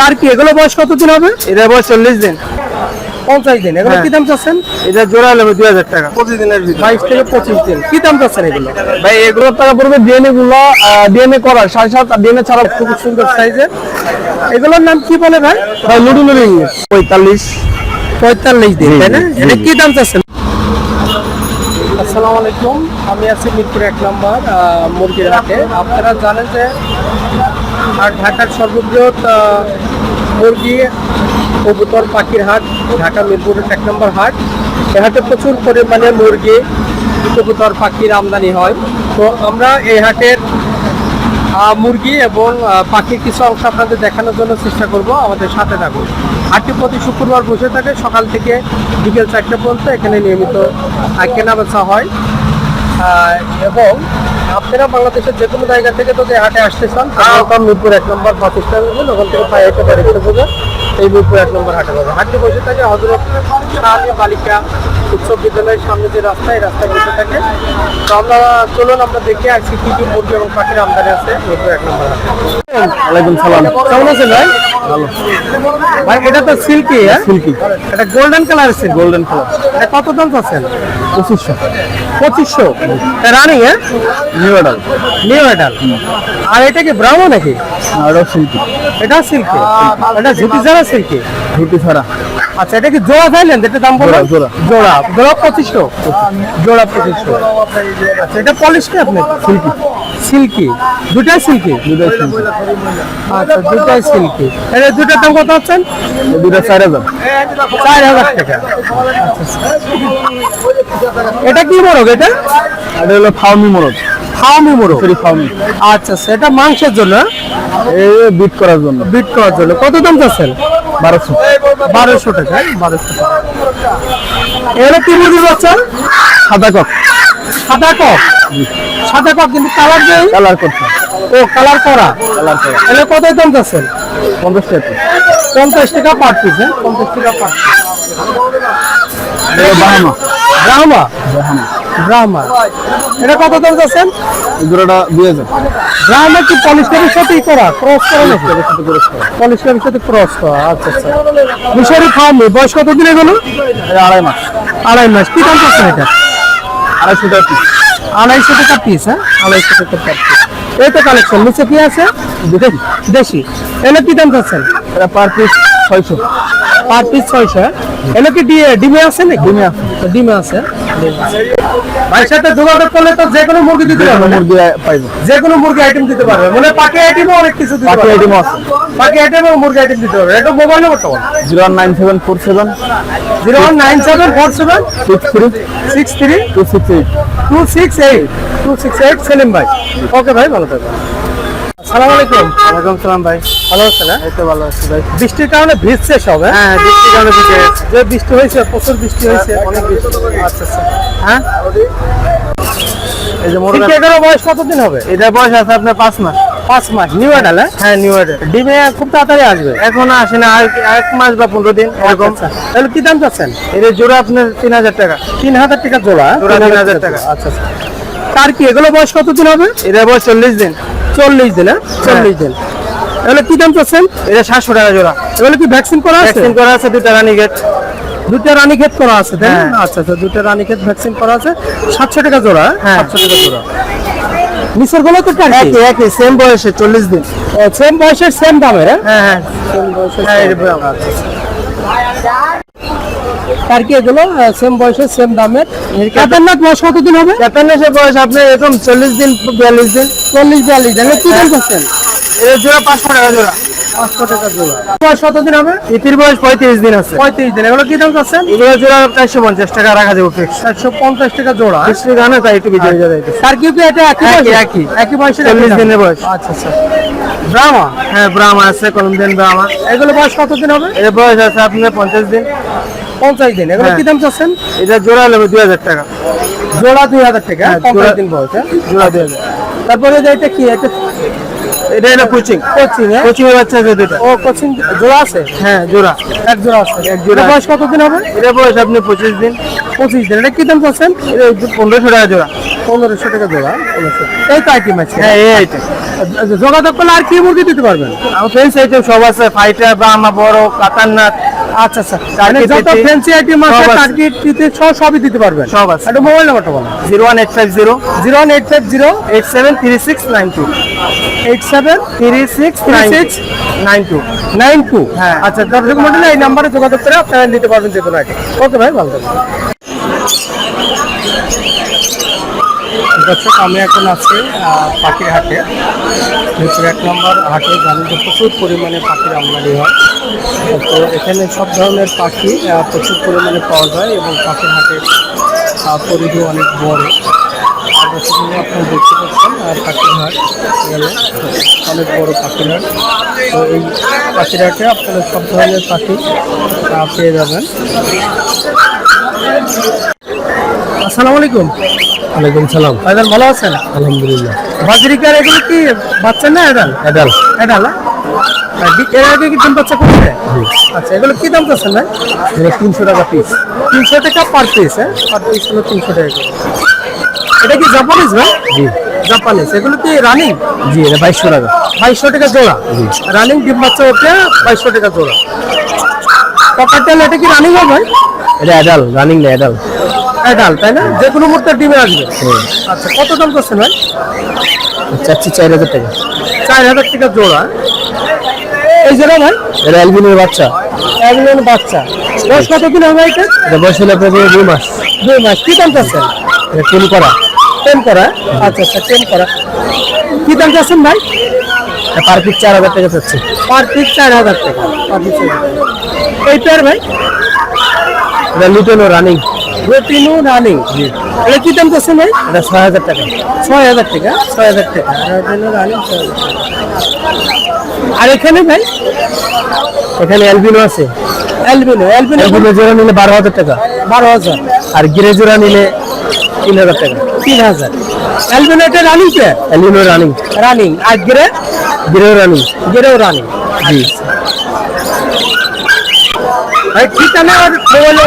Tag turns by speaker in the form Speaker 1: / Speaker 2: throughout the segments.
Speaker 1: তার কি এগুলো বয়স কতদিন হবে?
Speaker 2: এটা বয়স চল্লিশ দিন।
Speaker 1: পঞ্চাশ দিন। এগুলো
Speaker 2: হ্যাঁ।
Speaker 1: কি দাম চাচ্ছেন?
Speaker 2: এটা জোড়া দুই হাজার টাকা। প্রতিদিনের ভিতরে।
Speaker 1: বাইশ থেকে পঁচিশ দিন। কি দাম চাচ্ছেন এগুলো?
Speaker 2: ভাই এগুলোর টাকা পড়বে ডিএনএ গুলো ডিএনএ করা সাড়ে সাত ডিএনএ ছাড়া
Speaker 1: খুব সুন্দর সাইজের এগুলোর নাম কি বলে ভাই?
Speaker 2: ভাই লুডু লুডু পঁয়তাল্লিশ
Speaker 1: পঁয়তাল্লিশ দিন তাই না? এটা কি দাম চাচ্ছেন? আসসালামু আলাইকুম। আমি আছি মিরপুর এক নম্বর মুরগির হাটে। আপনারা জানেন যে আর ঢাকার সর্ববৃহৎ মুরগি কবুতর পাখির হাট ঢাকা মিরপুর এক নম্বর হাট। এ হাটে প্রচুর পরিমাণে মুরগি, কবুতর, পাখির আমদানি হয়। তো আমরা এই হাটের মুরগি এবং পাখির কিছু অংশ আপনাদের দেখানোর জন্য চেষ্টা করব। আমাদের সাথে থাকুন। হাটটি প্রতি শুক্রবার বসে থাকে সকাল থেকে বিকেল চারটে পর্যন্ত এখানে নিয়মিত কেনাবেচা কেনা বেচা হয় এবং আপনারা বাংলাদেশের যে কোনো জায়গা থেকে যদি হাটে আসতে চান মিরপুর এক নম্বর বাস স্ট্যান্ড ওখান থেকে পায়ে হেঁটে বা রিক্সা যোগে এই মিরপুর এক নম্বর হাটে পাবে হাটটি বসে থাকে হজরত শাহী বালিকা উচ্চ বিদ্যালয়ের সামনে যে রাস্তা এই রাস্তায় বসে থাকে। তো আমরা চলুন আমরা দেখে আসছি কি কি মুরগি এবং পাখির আমদানি আছে মিরপুর এক নম্বর হাটে।
Speaker 2: ওয়ালাইকুম সালাম।
Speaker 1: কেমন আছেন ভাই? এটা তো সিল্কি হ্যাঁ?
Speaker 2: সিল্কি।
Speaker 1: এটা গোল্ডেন কালার আছে
Speaker 2: গোল্ডেন কালার
Speaker 1: এটা কত দাম চাচ্ছেন?
Speaker 2: পঁচিশশো।
Speaker 1: পঁচিশশো? রানিং হ্যাঁ?
Speaker 2: নিউ অর্ডার
Speaker 1: নিউ এডাল আর এটা কি ব্রাহ্মণ নাকি?
Speaker 2: আরও সিল্কি
Speaker 1: এটা সিল্কি এটা ঝুটি ছাড়া সিল্কি
Speaker 2: রুটি ছাড়া।
Speaker 1: আচ্ছা এটা কি জোড়া চাইলেন? এটা দাম বলুন
Speaker 2: জোড়া,
Speaker 1: জোড়া। জোড়া। পঁচিশশো। জোড়া পঁচিশশো। আচ্ছা এটা পলিশ কি আপনি সিল্কি সিল্কি দুটাই সিল্কি
Speaker 2: দুটাই সিল্কি
Speaker 1: আচ্ছা দুটাই সিল্কি এটা দুটার দাম কত হচ্ছেন?
Speaker 2: দুটা চার হাজার।
Speaker 1: চার হাজার টাকা। এটা কি মোরগ এটা?
Speaker 2: এটা হলো ফাউমি মোরগ।
Speaker 1: ফার্মি মোরগ।
Speaker 2: সরি ফাউমি
Speaker 1: আচ্ছা সেটা মাংসের জন্য?
Speaker 2: এই বিট করার জন্য।
Speaker 1: বিট করার জন্য। কত দাম চাচ্ছেন?
Speaker 2: বারোশো।
Speaker 1: বারোশো টাকা বারোশো টাকা। এগুলো কি মুরগির বাচ্চা
Speaker 2: সাদা কক।
Speaker 1: সাদা কক? সাদা কক কিন্তু কালার নেই?
Speaker 2: কালার করছে
Speaker 1: ও কালার করা।
Speaker 2: কালার করা।
Speaker 1: এগুলো কত দাম চাচ্ছেন?
Speaker 2: পঞ্চাশ টাকা।
Speaker 1: পঞ্চাশ টাকা পার পিস হ্যাঁ? পঞ্চাশ টাকা পার পিস
Speaker 2: বাহামা
Speaker 1: ব্রাহ্মা
Speaker 2: বাহামা
Speaker 1: ব্রাহ্মা এটা কত দাম চাচ্ছেন?
Speaker 2: এই জোড়াটা দুই হাজার।
Speaker 1: ব্রাহ্মা কি পলিশটারের সাথেই করা? ক্রস করা নাকি?
Speaker 2: সাথে খাওয়া।
Speaker 1: পলিশটারের সাথে ক্রস করা আচ্ছা আচ্ছা। মিশরি ফার্মে বয়স কত দিন এগুলো?
Speaker 2: আড়াই মাস।
Speaker 1: আড়াই মাস। কি দাম চাচ্ছেন এটা?
Speaker 2: আড়াইশো টাকা piece।
Speaker 1: আড়াইশো টাকা পিস হ্যাঁ? আড়াইশো টাকা পার পিস এই তো কালেকশন নিচে কি আছে? দেশি। দেশি। এগুলো কি দাম
Speaker 2: এটা পার পিস ছয়শো।
Speaker 1: পার পিস ছয়শো হ্যাঁ? এগুলো কি ডিমে আছে নাকি?
Speaker 2: ডিমে আছে।
Speaker 1: ডিমে আছে। ভাইয়ের সাথে যোগাযোগ করলে তো যে কোনো মুরগি দিতে পারবে।
Speaker 2: মুরগি পাইবে
Speaker 1: যে কোনো মুরগি আইটেম দিতে পারবে। মানে পাখি আইটেমও অনেক কিছু দিতে পারবে।
Speaker 2: ও আছে।
Speaker 1: পাখি আইটেম এবং মুরগি আইটেম দিতে পারবে। এটা মোবাইল নম্বরটা বল
Speaker 2: zero one nine seven four seven.
Speaker 1: Zero one nine seven four seven.
Speaker 2: Six
Speaker 1: six three.
Speaker 2: Two six
Speaker 1: two six eight. Two six eight Selim ভাই। ওকে ভাই ভালো থাকবেন। আসসালামু আলাইকুম।
Speaker 2: ওয়ালাইকুম সালাম ভাই।
Speaker 1: ভালো আছেন?
Speaker 2: এই তো ভালো আছি ভাই।
Speaker 1: বৃষ্টির কারণে ভিজছে সব হ্যাঁ
Speaker 2: বৃষ্টির কারণে ভিজে
Speaker 1: যে বৃষ্টি হয়েছে প্রচুর বৃষ্টি হয়েছে
Speaker 2: অনেক বৃষ্টি।
Speaker 1: আচ্ছা আচ্ছা। হ্যাঁ?
Speaker 2: এই যে মোরগ
Speaker 1: ঠিক বয়স কতদিন হবে?
Speaker 2: এটা বয়স আছে আপনার পাঁচ মাস।
Speaker 1: পাঁচ মাস। নিউ অ্যাডাল হ্যাঁ?
Speaker 2: নিউ ইয়ার
Speaker 1: ডিমে খুব তাড়াতাড়ি আসবে।
Speaker 2: এখন আসে না আর এক মাস বা পনেরো দিন এরকম।
Speaker 1: আচ্ছা। তাহলে কি দাম চাচ্ছেন?
Speaker 2: এটা জোড়া আপনার তিন হাজার টাকা।
Speaker 1: তিন হাজার টাকা জোড়া?
Speaker 2: জোড়া তিন হাজার টাকা।
Speaker 1: আচ্ছা আচ্ছা। তার কি এগুলো বয়স কতদিন হবে?
Speaker 2: এটা বয়স চল্লিশ দিন।
Speaker 1: চল্লিশ দিন হ্যাঁ? চল্লিশ দিন। এগুলো কি দাম চাচ্ছেন?
Speaker 2: এটা সাতশো টাকা জোড়া।
Speaker 1: এগুলো কি ভ্যাকসিন করা আছে?
Speaker 2: ভ্যাকসিন করা আছে দুটা রানী গেট
Speaker 1: দুটো রানীক্ষেত করা আছে তাই না?
Speaker 2: হ্যাঁ।
Speaker 1: আচ্ছা আচ্ছা দুটো রানীক্ষেত ভ্যাকসিন করা আছে। সাতশো টাকা জোড়া
Speaker 2: হ্যাঁ।
Speaker 1: সাতশো টাকা জোড়া। নিচেরগুলো তো
Speaker 2: একই। একই সেম বয়সে চল্লিশ দিন।
Speaker 1: সেম বয়সের সেম দামের হ্যাঁ?
Speaker 2: হ্যাঁ হ্যাঁ।
Speaker 1: সেম বয়সের এগুলো সেম বয়সের সেম দামের। কেদারনাথ বয়স কতদিন হবে?
Speaker 2: বয়স আপনার এরকম চল্লিশ দিন বিয়াল্লিশ দিন।
Speaker 1: চল্লিশ বিয়াল্লিশ দিন। কি দাম করছেন?
Speaker 2: এটা জোড়া পাঁচশো টাকা জোড়া।
Speaker 1: পাঁচশো টাকা জোড়া। বয়স কতদিন হবে?
Speaker 2: ইতির বয়স পঁয়ত্রিশ দিন আছে।
Speaker 1: পঁয়ত্রিশ দিন। এগুলো কি দাম চাচ্ছেন
Speaker 2: এগুলো জোড়া চারশো পঞ্চাশ টাকা রাখা যাবে ফিক্স
Speaker 1: চারশো পঞ্চাশ টাকা জোড়া।
Speaker 2: তাই একটু যাবে
Speaker 1: কি এটা একই
Speaker 2: একই, চল্লিশ দিনের বয়স।
Speaker 1: আচ্ছা আচ্ছা।
Speaker 2: হ্যাঁ ব্রাহ্মা আছে কলম্বিয়ান ব্রাহ্মা।
Speaker 1: এগুলো বয়স কতদিন হবে?
Speaker 2: এর বয়স আছে আপনার পঞ্চাশ দিন।
Speaker 1: পঞ্চাশ দিন। এগুলো
Speaker 2: হ্যাঁ।
Speaker 1: কি দাম চাচ্ছেন?
Speaker 2: এটা জোড়া নেবে দুই হাজার টাকা।
Speaker 1: জোড়া দুই হাজার টাকা
Speaker 2: হ্যাঁ,
Speaker 1: পঞ্চাশ
Speaker 2: জোড়া-
Speaker 1: দিন বয়স হ্যাঁ?
Speaker 2: জোড়া দুই হাজার।
Speaker 1: তারপরে এটা কি এটা
Speaker 2: কোচিং।
Speaker 1: কোচিং হ্যাঁ?
Speaker 2: কোচিং এর বাচ্চা আছে দুটো
Speaker 1: ও কোচিং জোড়া আছে?
Speaker 2: হ্যাঁ জোড়া।
Speaker 1: এক জোড়া আছে।
Speaker 2: এক জোড়া।
Speaker 1: বয়স কতদিন হবে?
Speaker 2: এটা বয়স আপনি পঁচিশ দিন।
Speaker 1: পঁচিশ দিন। এটা কি দাম চাচ্ছেন?
Speaker 2: এটা পনেরোশো টাকা জোড়া।
Speaker 1: পনেরোশো টাকা জোড়া পনেরোশো। এই তো আইটেম আছে।
Speaker 2: হ্যাঁ এই আইটেম
Speaker 1: যোগাযোগ করলে আর কি মুরগি দিতে পারবেন?
Speaker 2: আইটেম সব আছে। ফাইটার বা আমার বড় কাতারনাথ
Speaker 1: আচ্ছা আচ্ছা। মানে যত ফ্যান্সি আইটেম আছে টার্গেট সব সবই দিতে পারবেন।
Speaker 2: সব আছে।
Speaker 1: একটা মোবাইল নাম্বারটা বলো।
Speaker 2: Zero one eight five zero
Speaker 1: zero one eight five zero
Speaker 2: eight seven three six nine two
Speaker 1: eight seven
Speaker 2: three six
Speaker 1: three
Speaker 2: nine
Speaker 1: six
Speaker 2: nine two
Speaker 1: nine two
Speaker 2: হ্যাঁ।
Speaker 1: আচ্ছা দর্শক মন্ডলী এই নাম্বারে যোগাযোগ করে আপনারা নিতে পারবেন যে কোনো আইটেম ওকে ভাই ভালো থাকবেন। দর্শক, আমি এখন আছি পাখির হাটে মিরপুর এক নম্বর হাটে জানি যে প্রচুর পরিমাণে পাখির আমদানি হয়। তো এখানে সব ধরনের পাখি প্রচুর পরিমাণে পাওয়া যায় এবং পাখির হাটে পরিধি অনেক বড়। আপনারা দেখতে পাচ্ছেন আর পাখির হাট গেলে অনেক বড় পাখির হাট তো এই পাখির হাটে আপনারা সব ধরনের পাখি পেয়ে যাবেন। আসসালামু আলাইকুম।
Speaker 2: ওয়ালাইকুম সালাম।
Speaker 1: ভাইজান ভালো আছেন?
Speaker 2: আলহামদুলিল্লাহ।
Speaker 1: বাজরিকার এগুলো কি বাচ্চা না এডাল
Speaker 2: এডাল
Speaker 1: এডাল এর আগে কি দাম বাচ্চা করছে? আচ্ছা এগুলো কি দাম চাচ্ছেন ভাই?
Speaker 2: এটা তিনশো টাকা পিস
Speaker 1: তিনশো টাকা পার পিস হ্যাঁ? পার পিস হলো তিনশো টাকা এটা কি জাপানিজ ভাই?
Speaker 2: জি।
Speaker 1: জাপানিজ। এগুলো কি রানিং
Speaker 2: জি এটা বাইশশো টাকা।
Speaker 1: বাইশশো টাকা জোড়া। রানিং ডিম বাচ্চা ওঠে বাইশশো টাকা জোড়া। পকারটেল এটা কি রানিং হবে
Speaker 2: এটা অ্যাডাল রানিং না অ্যাডাল
Speaker 1: এডাল তাই না? যে কোনো মুহূর্তে ডিমে আসবে। আচ্ছা কত দাম করছেন ভাই?
Speaker 2: চাচ্ছি চার হাজার টাকা।
Speaker 1: চার হাজার টাকা জোড়া। এই জোড়া ভাই
Speaker 2: এটা অ্যালবিনের বাচ্চা।
Speaker 1: একজন বাচ্চা। বয়স কত দিন হবে এটা
Speaker 2: এটা বয়স হলে আপনার দুই মাস।
Speaker 1: দুই মাস। কি দাম চাচ্ছেন?
Speaker 2: এটা টেন করা।
Speaker 1: টেন করা? আচ্ছা আচ্ছা টেন করা। কি দাম চাচ্ছেন ভাই?
Speaker 2: পার পিস চার হাজার টাকা চাচ্ছি।
Speaker 1: পার পিস চার হাজার টাকা। পার পিস এই পেয়ার ভাই?
Speaker 2: এটা লিটন রানিং
Speaker 1: রুটিনু রানিং এটা কি দাম চাচ্ছেন ভাই?
Speaker 2: এটা ছয় হাজার টাকা।
Speaker 1: ছয় হাজার টাকা ছয় হাজার টাকা। রুটিনু রানিং ছয় হাজার টাকা। আর এখানে ভাই?
Speaker 2: এখানে অ্যালবিনো আছে।
Speaker 1: অ্যালবিনো অ্যালবিনো
Speaker 2: অ্যালবিনো জোড়া নিলে বারো হাজার টাকা।
Speaker 1: বারো হাজার।
Speaker 2: আর গিরে জোড়া নিলে তিন হাজার টাকা।
Speaker 1: তিন হাজার। অ্যালবিনো এটা running pair
Speaker 2: albino running
Speaker 1: running আর গিরে?
Speaker 2: গিরেও রানিং
Speaker 1: গিরেও রানিং
Speaker 2: জি।
Speaker 1: ভাই ঠিকানা আর মোবাইল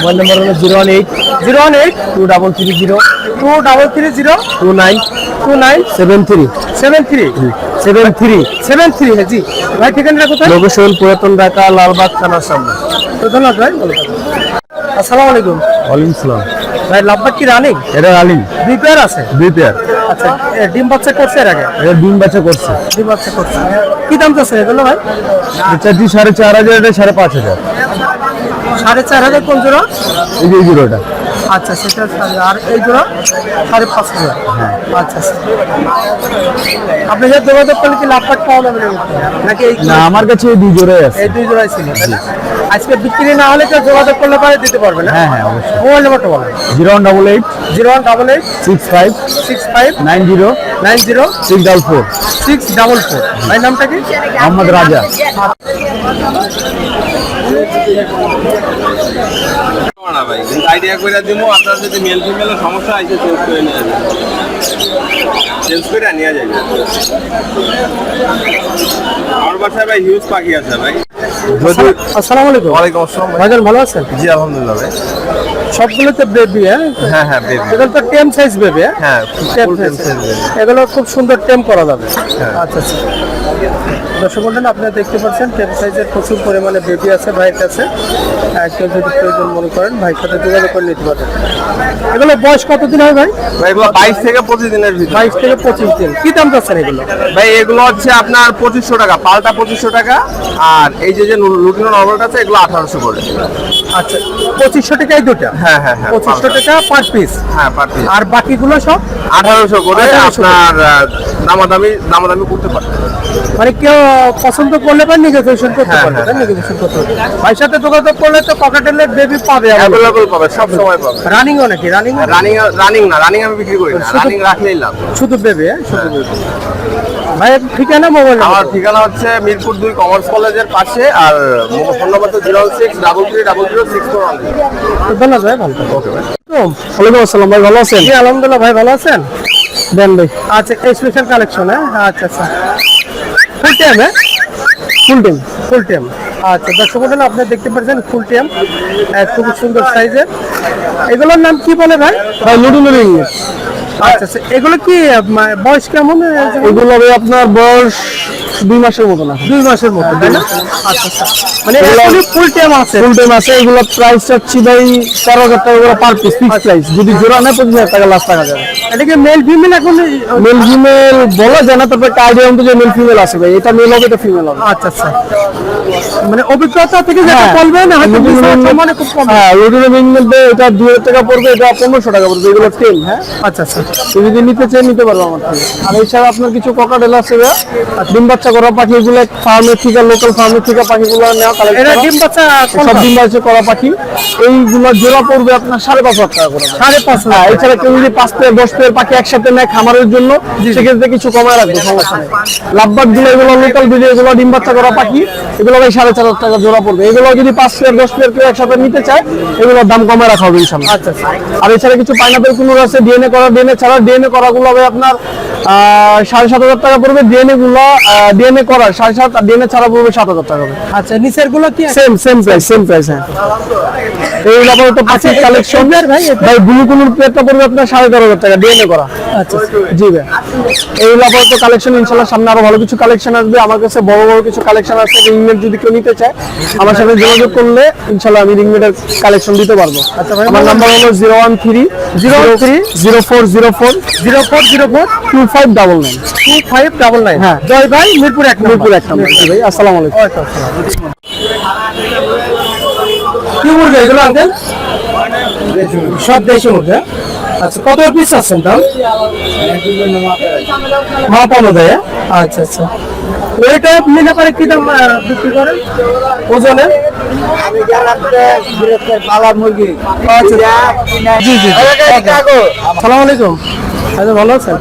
Speaker 2: মোবাইল নম্বর হলো zero one eight
Speaker 1: zero one eight
Speaker 2: two double three zero
Speaker 1: two double three zero
Speaker 2: two nine
Speaker 1: two nine
Speaker 2: seven three.
Speaker 1: Seven three.
Speaker 2: Seven three.
Speaker 1: Seven three হ্যাঁ জি। ভাই ঠিকানাটা কোথায়?
Speaker 2: লোকেশন পুরাতন ঢাকা লালবাগ থানার সামনে।
Speaker 1: তো ধন্যবাদ ভাই। ভালো আসসালামু আলাইকুম।
Speaker 2: ওয়ালাইকুম সালাম।
Speaker 1: ভাই লাভবাগ কি রানিং?
Speaker 2: এটা রানিং।
Speaker 1: দুই পেয়ার আছে?
Speaker 2: দুই পেয়ার।
Speaker 1: আচ্ছা ডিম বাচ্চা করছে এর আগে?
Speaker 2: এটা ডিম বাচ্চা করছে।
Speaker 1: ডিম বাচ্চা করছে। কি দাম চাচ্ছে এগুলো ভাই?
Speaker 2: চারটি সাড়ে চার হাজার এটা সাড়ে পাঁচ হাজার।
Speaker 1: সাড়ে চার হাজার কোন জোড়া?
Speaker 2: এই যে এই জিরোটা
Speaker 1: আচ্ছা সেটা আর এই জোড়া সাড়ে পাঁচ হাজার। আচ্ছা আচ্ছা। আপনি যে যোগাযোগ করলে কি লাভবাগ পাওয়া যাবে নাকি? এই
Speaker 2: না আমার কাছে এই দুই জোড়াই আছে।
Speaker 1: এই দুই জোড়াই ছিল। আজকে বিক্রি না হলে কেউ যোগাযোগ করলে পারে দিতে পারবে না?
Speaker 2: হ্যাঁ হ্যাঁ অবশ্যই।
Speaker 1: মোবাইল নাম্বারটা বলেন।
Speaker 2: Zero one double eight
Speaker 1: zero one double eight
Speaker 2: six five
Speaker 1: six five
Speaker 2: nine zero
Speaker 1: nine zero
Speaker 2: six double four.
Speaker 1: Six double four. ভাই নামটা কি?
Speaker 2: মোহাম্মদ রাজা।
Speaker 3: না ভাই কিন্তু আইডিয়া করে দিব আপনার যদি মেল ফিমেলের সমস্যা আছে চেঞ্জ করে নিয়ে যাবে চেঞ্জ করে নিয়ে যাবে আমার বাসায় ভাই হিউজ পাখি আছে ভাই যদি
Speaker 1: আসসালামু আলাইকুম।
Speaker 3: ওয়ালাইকুম আসসালাম
Speaker 1: ভাইজান ভালো আছেন?
Speaker 3: জি আলহামদুলিল্লাহ ভাই।
Speaker 1: বেবি হ্যাঁ?
Speaker 3: হ্যাঁ হ্যাঁ বেবি
Speaker 1: এগুলো তো টেম সাইজ বেবি হ্যাঁ?
Speaker 3: হ্যাঁ
Speaker 1: টেম সাইজ। এগুলো খুব সুন্দর টেম করা যাবে।
Speaker 3: হ্যাঁ।
Speaker 1: আচ্ছা আচ্ছা। দর্শক মন্ডল আপনারা দেখতে পাচ্ছেন টেম সাইজের প্রচুর পরিমাণে বেবি আছে ভাইয়ের কাছে। কেউ যদি প্রয়োজন মনে করেন ভাইয়ের সাথে যোগাযোগ করে নিতে পারেন এগুলো বয়স কতদিন হয় ভাই?
Speaker 3: ভাই এগুলো বাইশ থেকে পঁচিশ দিনের ভিতরে।
Speaker 1: বাইশ থেকে পঁচিশ দিন। কি দাম চাচ্ছেন এগুলো?
Speaker 3: ভাই এগুলো হচ্ছে আপনার পঁচিশশো টাকা পাল্টা পঁচিশশো টাকা। আর এই যে যে লুটিনো নর্মালটা আছে এগুলো আঠারোশো করে।
Speaker 1: আচ্ছা পঁচিশশো টাকায় দুটা?
Speaker 3: হ্যাঁ হ্যাঁ হ্যাঁ
Speaker 1: পঁচিশশো টাকা পার পিস
Speaker 3: হ্যাঁ পার্টি
Speaker 1: আর বাকিগুলো সব?
Speaker 3: আঠারোশো করে আপনার দামাদামি দামাদামি করতে পারেন
Speaker 1: মানে কেউ পছন্দ করলে বা নেগোসিয়েশন করতে
Speaker 3: হ্যাঁ,
Speaker 1: পারবে
Speaker 3: হ্যাঁ,
Speaker 1: নেগোসিয়েশন করতে পারবে ভাইয়ের সাথে যোগাযোগ করলে তো বেবি পাবে
Speaker 3: অ্যাভেলেবল পাবে সব সময় পাবে।
Speaker 1: রানিংও নাকি? রানিং
Speaker 3: রানিং রানিং না রানিং আমি বিক্রি করি না। রানিং রাখলেই লাভ।
Speaker 1: শুধু বেবি হ্যাঁ? শুধু বেবি ভাই ঠিকানা মোবাইল
Speaker 3: আমার ঠিকানা হচ্ছে মিরপুর দুই কমার্স কলেজের পাশে আর ফোন নম্বর তো zero six double three double zero six four one.
Speaker 1: ধন্যবাদ ভাই ভালো
Speaker 3: ওকে ভাই
Speaker 2: ওয়ালাইকুম আসসালাম ভাই ভালো আছেন?
Speaker 1: আলহামদুলিল্লাহ ভাই ভালো আছেন?
Speaker 2: দেন ভাই।
Speaker 1: আচ্ছা এই স্পেশাল কালেকশন হ্যাঁ? আচ্ছা আচ্ছা। ফুল টাইম হ্যাঁ?
Speaker 2: ফুল টাইম
Speaker 1: ফুল টাইম আচ্ছা দর্শক মন্ডলী আপনি দেখতে পাচ্ছেন ফুল টাইম খুব সুন্দর সাইজের। এগুলোর নাম কি বলে ভাই?
Speaker 2: ভাই লুডুনো ইংলিশ।
Speaker 1: আচ্ছা আচ্ছা এগুলো কি বয়স কেমন?
Speaker 2: এগুলো আপনার বয়স দুই মাসের মতো না।
Speaker 1: দুই মাসের মতো তাই না? আচ্ছা আচ্ছা। মানে ফুল টাইম আছে।
Speaker 2: ফুল টাইম আছে এগুলো প্রাইস চাচ্ছি ভাই তেরো হাজার টাকা করে পার পিস ফিক্স প্রাইস যদি জোড়া নেয় পঁচিশ হাজার টাকা লাস্ট টাকা যাবে।
Speaker 1: এটা মেল ফিমেল এখন?
Speaker 2: মেল ফিমেল বলা যায় না তারপর একটা আইডিয়া অনুযায়ী মেল ফিমেল আছে ভাই। এটা মেল হবে এটা ফিমেল হবে।
Speaker 1: আচ্ছা আচ্ছা। মানে অভিজ্ঞতা থেকে যেটা
Speaker 2: হ্যাঁ।
Speaker 1: বলবেন হয়তো
Speaker 2: Luduno
Speaker 1: বিশাল
Speaker 2: Winglet-
Speaker 1: সম্মানে খুব কম।
Speaker 2: হ্যাঁ লুডুনো ইংলিশ এটা দুই হাজার টাকা পড়বে এটা পনেরোশো টাকা পড়বে এগুলো টেন হ্যাঁ?
Speaker 1: আচ্ছা আচ্ছা।
Speaker 2: তো যদি নিতে চাই নিতে পারব আমার থেকে। আর এছাড়া আপনার কিছু ককাটেল আছে ভাইয়া। ডিম বাচ্চা করা পাখি এগুলো ফার্মের থেকে লোকাল ফার্মের থেকে পাখিগুলো নেওয়া
Speaker 1: ডিম বাচ্চা
Speaker 2: সব ডিম বাচ্চা করা পাখি। এইগুলো জোড়া পড়বে আপনার সাড়ে পাঁচ হাজার টাকা করে।
Speaker 1: সাড়ে পাঁচ হাজার
Speaker 2: হ্যাঁ এছাড়া কেউ যদি পাঁচ পেয়ার দশ পেয়ার পাখি একসাথে নেয় খামারের জন্য সেক্ষেত্রে কিছু কমায় রাখব সমস্যা নেই। লাভবাদগুলো এগুলো লোকাল এগুলো ডিম বাচ্চা করা পাখি এগুলো ভাই সাড়ে চার হাজার টাকা জোড়া পড়বে। এগুলো যদি পাঁচ পেয়ার দশ পেয়ার কেউ একসাথে নিতে চায় এগুলোর দাম কমায় রাখা হবে ইনশাল্লাহ
Speaker 1: আচ্ছা আচ্ছা।
Speaker 2: আর এছাড়া কিছু পাইনাপেল কুনুর আছে ডিএনএ করা ডিএনএ ছাড়া ডিএনএ করাগুলো হবে আপনার আহ, সাড়ে সাত হাজার টাকা পড়বে। ডিএনএ গুলো ডিএনএ করা সাড়ে সাত আর ডিএনএ ছাড়া পড়বে সাত হাজার টাকা
Speaker 1: আচ্ছা নিচেরগুলো কি
Speaker 2: same same price same price হ্যাঁ। এই পাখির কালেকশন ভাই ভাই ব্লু প্লেটটা পড়বে আপনার সাড়ে তেরো হাজার টাকা ডিএনএ করা।
Speaker 1: আচ্ছা
Speaker 2: জি ভাই। এই আপাতত কালেকশন ইনশাল্লাহ সামনে আরও ভালো কিছু কালেকশন আসবে। আমার কাছে বড় বড় কিছু কালেকশন আছে রিংমেট যদি কেউ নিতে চায় আমার সাথে যোগাযোগ করলে ইনশাল্লাহ আমি রিংমেটের কালেকশন দিতে পারব।
Speaker 1: আচ্ছা
Speaker 2: আমার নাম্বার হলো zero one three zero three zero four zero four
Speaker 1: zero four zero four
Speaker 2: two five double nine
Speaker 1: two five double nine
Speaker 2: হ্যাঁ।
Speaker 1: জয় ভাই মিরপুর এক
Speaker 2: মিরপুর এক নম্বর। ভাই আসসালামু আলাইকুম।
Speaker 1: কি মুরগি এগুলো আঙ্কেল? সব দেশি মুরগি হ্যাঁ? আচ্ছা কত পিস আছেন দাম? মা পানো দেয় হ্যাঁ? আচ্ছা আচ্ছা। ওইটা নিলে পরে কি দাম বিক্রি করেন? ওজনে?
Speaker 4: মুরগি
Speaker 1: আচ্ছা। জি জি সালাম আলাইকুম। আচ্ছা ভালো আছেন?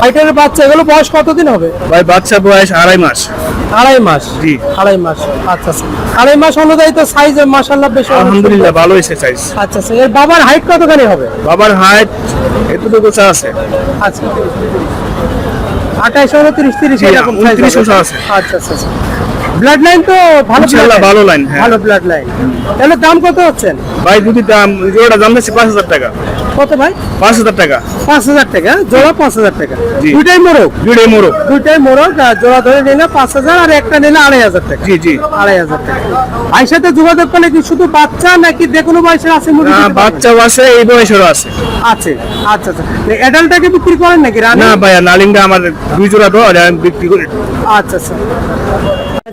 Speaker 1: ফাইটারের বাচ্চা এগুলো বয়স কতদিন হবে?
Speaker 2: ভাই বাচ্চা বয়স আড়াই মাস।
Speaker 1: আড়াই মাস?
Speaker 2: জি।
Speaker 1: আড়াই মাস আচ্ছা আচ্ছা। আড়াই মাস অনুযায়ী তো সাইজ মাশাআল্লাহ বেশ
Speaker 2: আলহামদুলিল্লাহ ভালো হয়েছে সাইজ
Speaker 1: আচ্ছা আচ্ছা। এর বাবার হাইট কতখানি হবে?
Speaker 2: বাবার হাইট এতটুকু আছে।
Speaker 1: আচ্ছা। আঠাইশ উনত্রিশ তিরিশ
Speaker 2: জি,
Speaker 1: এরকম size
Speaker 2: 29
Speaker 1: হবে।
Speaker 2: ওষা আছে।
Speaker 1: আচ্ছা আচ্ছা আচ্ছা। ব্লাড লাইন তো ভালো
Speaker 2: ইনশাআল্লাহ ভালো লাইন হ্যাঁ।
Speaker 1: ভালো ব্লাড লাইন তাহলে দাম কত হচ্ছেন?
Speaker 2: ভাই যদি দাম জোড়াটা দাম দিচ্ছি পাঁচ হাজার টাকা।
Speaker 1: কত ভাই?
Speaker 2: পাঁচ হাজার টাকা।
Speaker 1: পাঁচ হাজার টাকা জোড়া পাঁচ হাজার টাকা। দুইটাই মোরগ?
Speaker 2: জুড়ে মোড়ো
Speaker 1: দুইটাই মোরগ জোড়া ধরে নিলে পাঁচ হাজার আর একটা নিলে আড়াই হাজার টাকা।
Speaker 2: জি জি।
Speaker 1: আড়াই হাজার টাকা। ভাইয়ের সাথে যোগাযোগ করলে কি শুধু বাচ্চা নাকি যে কোনো বয়সের আছে মুরগি?
Speaker 2: বাচ্চাও আছে এই বয়সেরও আছে।
Speaker 1: আছে আচ্ছা আচ্ছা। অ্যাডাল্টটাকে বিক্রি করেন নাকি
Speaker 2: না ভাইয়া নালিংটা আমার দুই জোড়া তো বিক্রি করি।
Speaker 1: আচ্ছা আচ্ছা।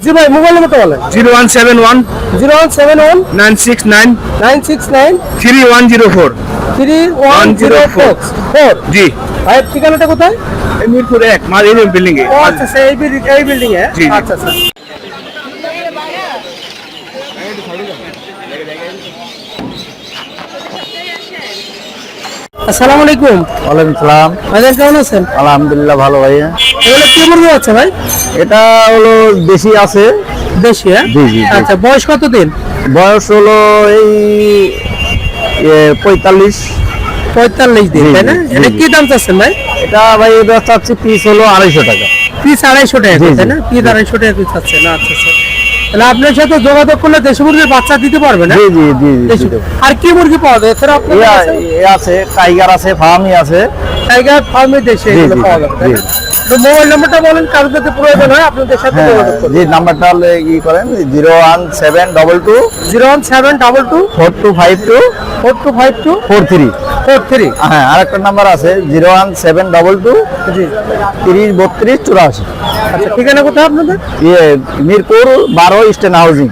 Speaker 1: জি ভাই মোবাইল নম্বরটা বলেন
Speaker 2: zero one seven one
Speaker 1: zero one seven one
Speaker 2: nine six nine
Speaker 1: nine six nine
Speaker 2: three one zero four.
Speaker 1: Three one zero four four
Speaker 2: জি।
Speaker 1: ভাইয়ের ঠিকানাটা কোথায়?
Speaker 2: এই এক মার এই বিল্ডিং এ
Speaker 1: আচ্ছা এই বিল্ডিং এ
Speaker 2: জি, জি।
Speaker 1: আচ্ছা আসসালামু আলাইকুম।
Speaker 4: ওয়ালাইকুম সালাম।
Speaker 1: ভাইজান কেমন আছেন?
Speaker 4: আলহামদুলিল্লাহ ভালো ভাইয়া।
Speaker 1: এগুলো কি মুরগি আছে ভাই?
Speaker 4: এটা হলো দেশি আছে।
Speaker 1: দেশি হ্যাঁ?
Speaker 4: জি, জি, জি।
Speaker 1: আচ্ছা বয়স কত দিন
Speaker 4: বয়স হলো এই পঁয়তাল্লিশ।
Speaker 1: পঁয়তাল্লিশ দিন তাই না? এটা কি দাম চাচ্ছেন ভাই?
Speaker 4: এটা ভাই এটা চাচ্ছি পিস হলো আড়াইশো টাকা।
Speaker 1: পিস আড়াইশো টাকা তাই না? পিস আড়াইশো টাকা পিস আছে না আচ্ছা আচ্ছা। তাহলে আপনার সাথে যোগাযোগ করলে দেশি মুরগির বাচ্চা দিতে পারবে না?
Speaker 4: জি জি জি।
Speaker 1: আর কি মুরগি পাওয়া যায়? এছাড়া আপনার
Speaker 4: আছে টাইগার আছে ফার্মি আছে।
Speaker 1: টাইগার ফার্মে দেশে পাওয়া যাবে মোবাইল নাম্বারটা বলেন কারও যদি প্রয়োজন হয় আপনাদের সাথে
Speaker 4: হ্যাঁ
Speaker 1: যোগাযোগ করবেন
Speaker 4: যে নাম্বারটা হলে ই করেন zero one seven double two
Speaker 1: zero one seven double two
Speaker 4: four two five two
Speaker 1: four two five two
Speaker 4: four three.
Speaker 1: Four three.
Speaker 4: হ্যাঁ আরেকটা নাম্বার আছে zero one seven double two
Speaker 1: জি
Speaker 4: তিরিশ বত্রিশ চুরাশি।
Speaker 1: আচ্ছা ঠিকানা কোথায় আপনাদের?
Speaker 4: ইয়ে মিরপুর বারো স্টেন হাউজিং।